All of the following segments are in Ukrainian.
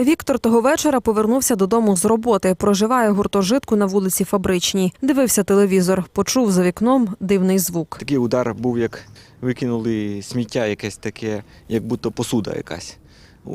Віктор того вечора повернувся додому з роботи. Проживає гуртожитку на вулиці Фабричній. Дивився телевізор, почув за вікном дивний звук. Такий удар був, як викинули сміття, якесь таке, як будто посуда якась.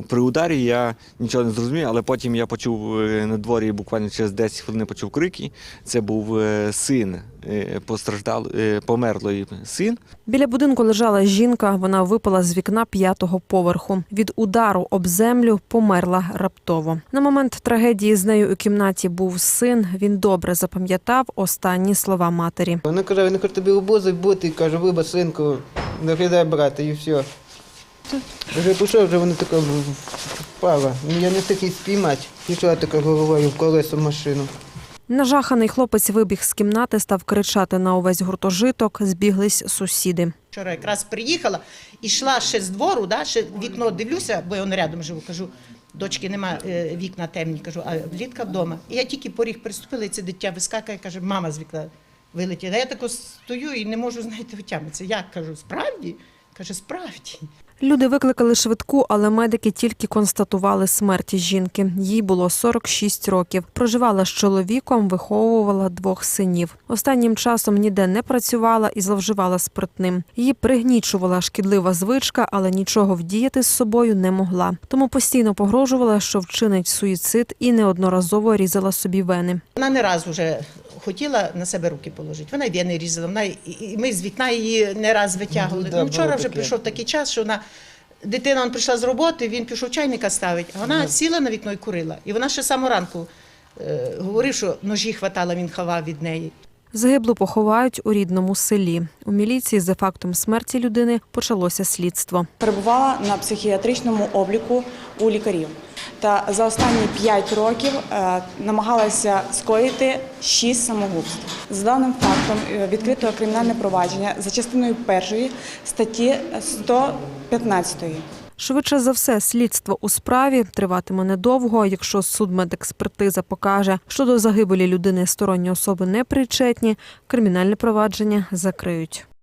При ударі я нічого не зрозумів, але потім я почув е, на дворі буквально через 10 хвилин почув крики. Це був е, син е, постраждал, померлої син. Біля будинку лежала жінка. Вона випала з вікна п'ятого поверху. Від удару об землю померла раптово. На момент трагедії з нею у кімнаті був син. Він добре запам'ятав останні слова матері. Вона каже, він хоче тобі обози бути, каже, виба синку, не кидай брати, і все. Вже пішов, вже вона така впала. Ну, Я не встиг її спіймати. Пішла така головою в колесо машину. Нажаханий хлопець вибіг з кімнати, став кричати на увесь гуртожиток. Збіглись сусіди. Вчора якраз приїхала, і йшла ще з двору, да, ще вікно дивлюся, бо я он рядом живу, кажу, дочки нема, е, вікна темні, кажу, а влітка вдома. І я тільки поріг приступила, і це дитя вискакає, каже, мама з вікна вилетіла. Я тако стою і не можу, знаєте, витягнутися. Як кажу, справді? Каже, справді. Люди викликали швидку, але медики тільки констатували смерть жінки. Їй було 46 років. Проживала з чоловіком, виховувала двох синів. Останнім часом ніде не працювала і зловживала спиртним. Її пригнічувала шкідлива звичка, але нічого вдіяти з собою не могла. Тому постійно погрожувала, що вчинить суїцид і неодноразово різала собі вени. Вона не раз вже хотіла на себе руки положити. Вона й вени різала, вона і ми з вікна її не раз витягували. Ну, Ну, вчора вже прийшов такий час, що вона. Дитина он прийшла з роботи, він пішов чайника ставить, а вона сіла на вікно і курила. І вона ще самого ранку е, говорив, що ножі хватало, він ховав від неї. Загиблу поховають у рідному селі. У міліції за фактом смерті людини почалося слідство. перебувала на психіатричному обліку у лікарів. Та за останні 5 років е, намагалася скоїти 6 самогубств. За даним фактом е, відкрито кримінальне провадження за частиною першої статті 115. Швидше за все, слідство у справі триватиме недовго. Якщо судмедекспертиза покаже, що до загибелі людини сторонні особи не причетні, кримінальне провадження закриють.